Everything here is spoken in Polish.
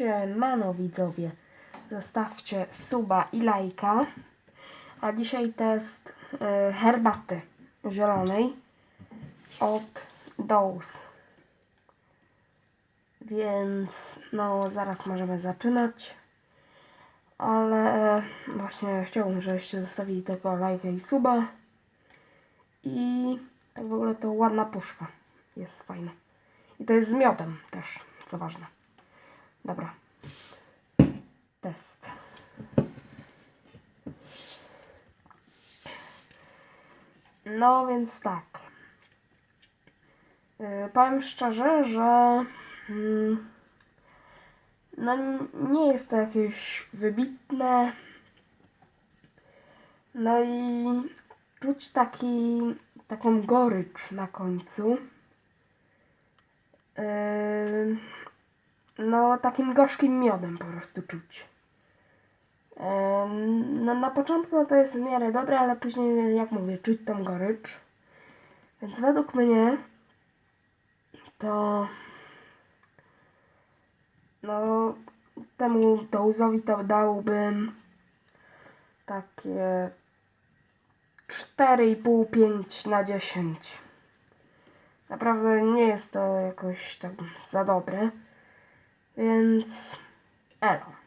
Siemano widzowie, zostawcie suba i lajka. A dzisiaj test e, herbaty zielonej od Dose. Więc no zaraz możemy zaczynać. Ale e, właśnie chciałbym, żebyście zostawili tego lajka i suba. I tak w ogóle to ładna puszka. Jest fajna. I to jest z miodem też, co ważne. Dobra. Test. No więc tak. Yy, powiem szczerze, że mm, no nie jest to jakieś wybitne. No i czuć taki, taką gorycz na końcu. Yy, takim gorzkim miodem po prostu czuć. No, na początku to jest w miarę dobre, ale później, jak mówię, czuć tą gorycz. Więc według mnie to no temu dołzowi to dałbym takie 4,5-5 na 10. Naprawdę nie jest to jakoś tak za dobre. Więc elo.